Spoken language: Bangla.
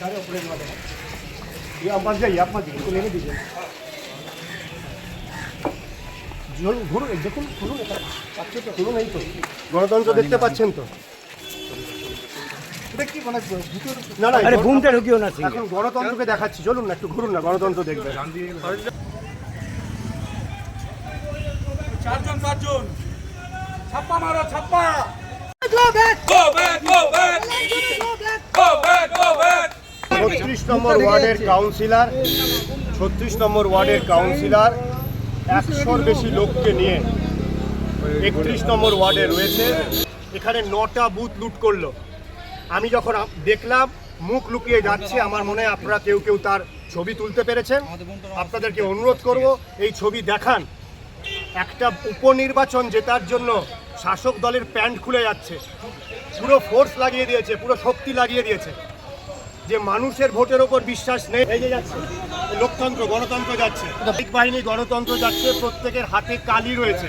सारे ऑपरेट वाले हैं ये आप मत जाइए आप मत जाइए इनको लेने दीजिए ধরুন ধরুন এই দেখুন শুনুন এটা পাচ্ছে তো শুনুন এই তো গণতন্ত্র দেখতে পাচ্ছেন তো এটা কি মানে ভিতরে না না আরে গণ- ঘুমটা ঢুকিও না সিংহে। এখন গণতন্ত্রকে দেখাচ্ছি চলুন না একটু ঘুরুন না গণতন্ত্র দেখবেন চারজন পাঁচজন ছাপ্পা মারো ছাপ্পা Go back! Go back! Go ছত্রিশ নম্বর ওয়ার্ডের কাউন্সিলর, ছত্রিশ নম্বর ওয়ার্ডের কাউন্সিলর, একশোর বেশি লোককে নিয়ে একত্রিশ নম্বর ওয়ার্ডে রয়েছে। এখানে নটা বুথ লুট করল। আমি যখন দেখলাম, মুখ লুকিয়ে যাচ্ছে, আমার মনে হয় আপনারা কেউ কেউ তার ছবি তুলতে পেরেছেন। আপনাদেরকে অনুরোধ করব, এই ছবি দেখান। একটা উপনির্বাচন জেতার জন্য শাসক দলের প্যান্ট খুলে যাচ্ছে। পুরো ফোর্স লাগিয়ে দিয়েছে, পুরো শক্তি লাগিয়ে দিয়েছে। যে মানুষের ভোটের ওপর বিশ্বাস নেই যে যাচ্ছে। লোকতন্ত্র, গণতন্ত্র যাচ্ছে। বাহিনী, গণতন্ত্র যাচ্ছে, প্রত্যেকের হাতে কালি রয়েছে।